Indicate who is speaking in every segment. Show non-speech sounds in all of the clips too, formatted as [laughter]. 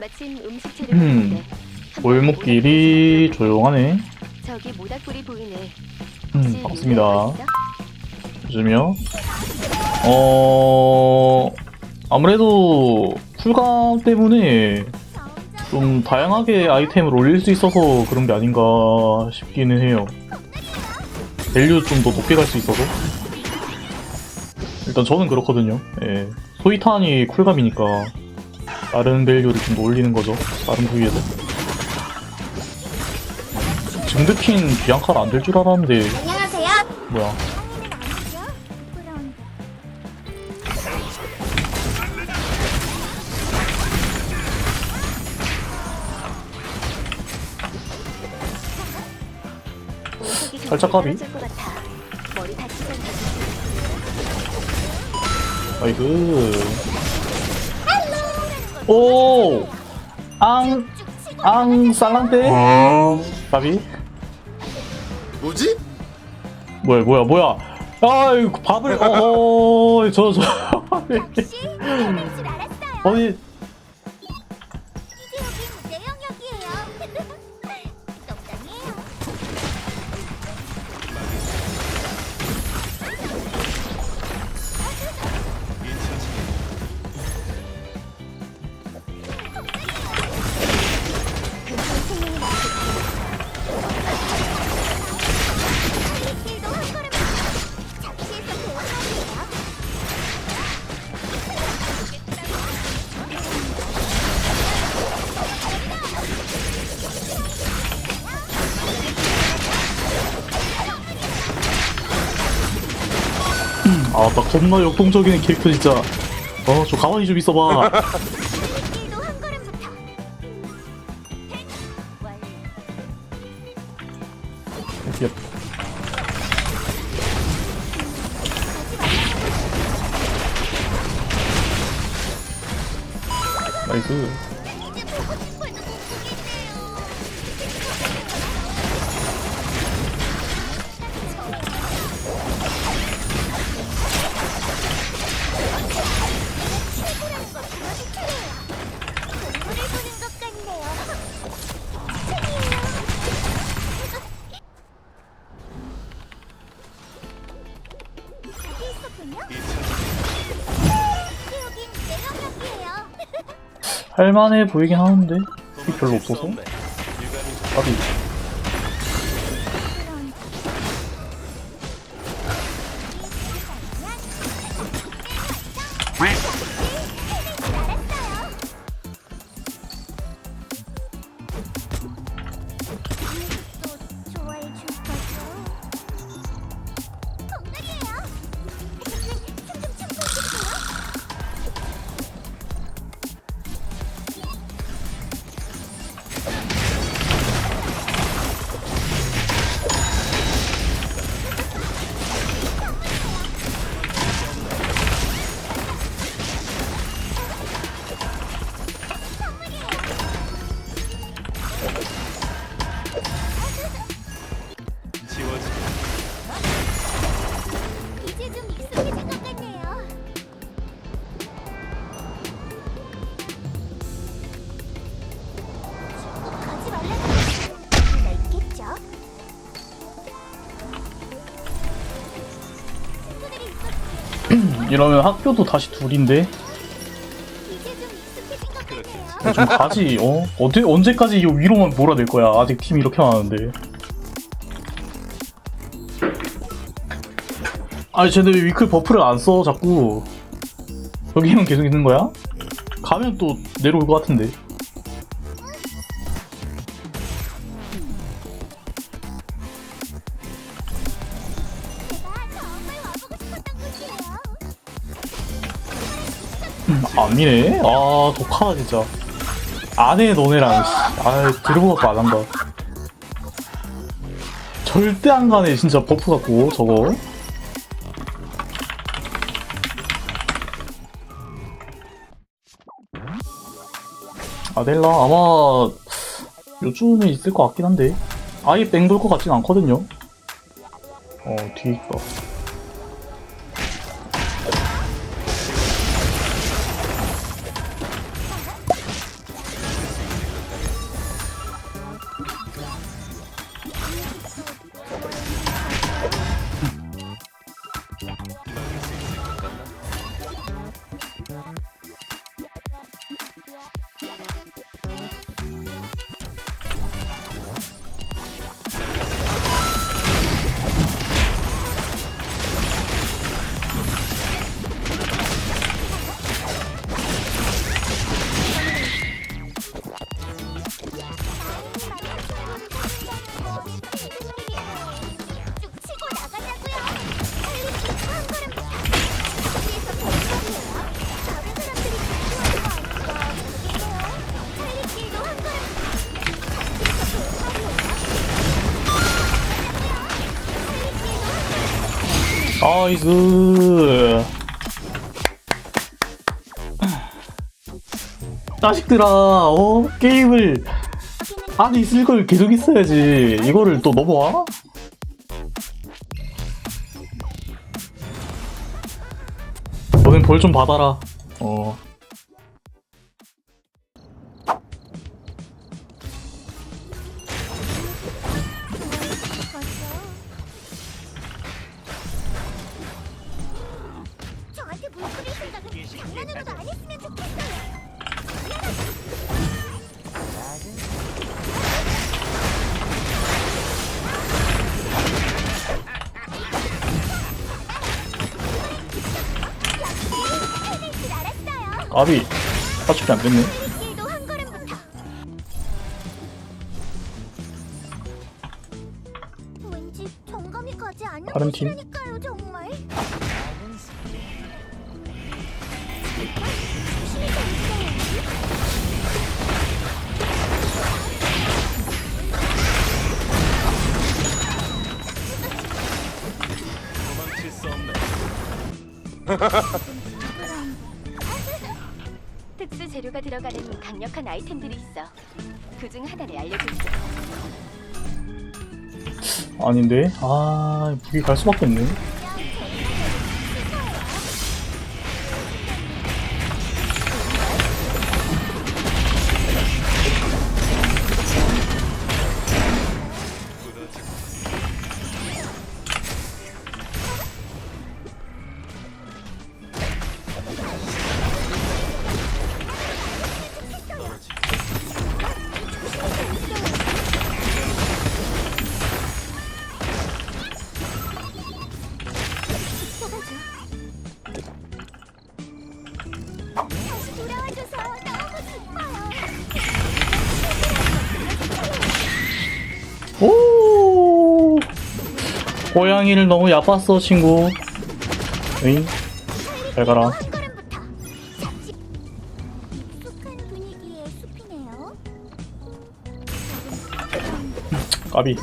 Speaker 1: 마침 음식 재료가
Speaker 2: 음.
Speaker 1: 있는데
Speaker 2: 골목길이 조용하네.
Speaker 1: 저기 모닥불이 보이네.
Speaker 2: 음,
Speaker 1: 혹시
Speaker 2: 반갑습니다.
Speaker 1: 있어?
Speaker 2: 요즘요. 어, 아무래도 쿨감 때문에 좀 다양하게 아이템을 올릴 수 있어서 그런 게 아닌가 싶기는 해요. 밸류 좀 더 높게 갈 수 있어서. 일단 저는 그렇거든요. 예. 소이탄이 쿨감이니까 다른 밸류를 좀더 올리는 거죠. 다른 부위에서. 증득킨 비앙카가 안될 줄 알았는데
Speaker 3: 안녕하세요.
Speaker 2: 뭐야 살짝 까비. 아이고 오! 앙! 앙! 쌀랑떼? 밥이?
Speaker 4: 뭐지?
Speaker 2: 뭐야 뭐야 뭐야 아이 밥을 어어 저 저
Speaker 3: 역시 해낼 줄 알았어요.
Speaker 2: 아니 아나 겁나 역동적인 캐릭터 진짜 어 저 가만히 좀 있어봐 [laughs]
Speaker 3: 길도 한 걸음부터. 완료.
Speaker 2: 나이스 할만해 보이긴 하는데? 피 별로 없어서?
Speaker 3: 좋아해 이
Speaker 2: 이러면 학교도 다시 둘인데?
Speaker 3: 이제 좀
Speaker 2: 가지 어? 어디, 언제까지 이 위로만 몰아낼 거야? 아직 팀이 이렇게 많은데. 아니 쟤네 왜 위클 버프를 안 써 자꾸? 여기만 계속 있는 거야? 가면 또 내려올 것 같은데 음, 안 미네. 아 독하다 진짜. 안해 너네랑 씨. 아 들어보고 안 한다. 절대 안 가네 진짜 버프 갖고 저거. 아델라 아마 요즘에 있을 것 같긴 한데. 아예 뺑돌 것 같진 않거든요. 어 뒤에 있다
Speaker 3: 나이스. 자식들아, 어? 게임을 안에 있을 걸 계속 있어야지. 이거를 또 넘어와? 너는 벌 좀 받아라. 어.
Speaker 5: 생각은 장난으로도 안 했으면 좋겠어요. 해낼 줄 알았어요.
Speaker 3: 까비. 파출이 안 됐네.
Speaker 5: 길도 한 걸음부터. 왠지 정감이 가지 않는
Speaker 3: 다른 팀?
Speaker 5: 곳이라니까 [laughs]
Speaker 1: 특수 재료가 들어가는 강력한 아이템들이 있어. 그중 하나를 알려줄게.
Speaker 3: 아닌데? 아, 무기 갈 수밖에 없네. 고양이를 너무 얕봤어, 친구. 에잉? 잘 가라. 까비.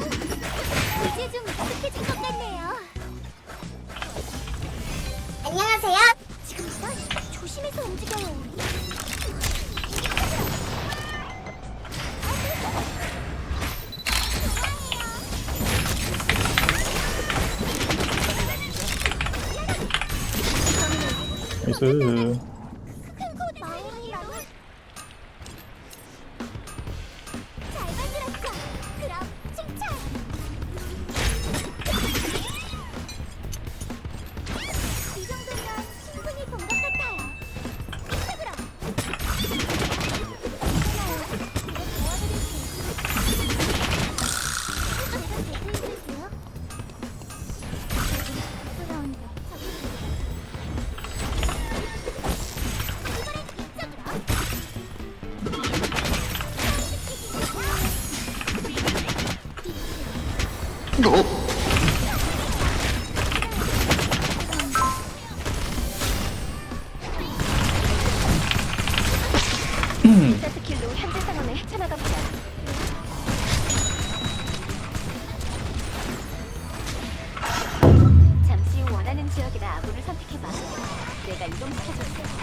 Speaker 3: 나 [laughs]
Speaker 1: 스킬로 현재 상황을 헤쳐나가 보자. 잠시 원하는 지역이나 아군을 선택해봐. 내가 이동시켜줄게.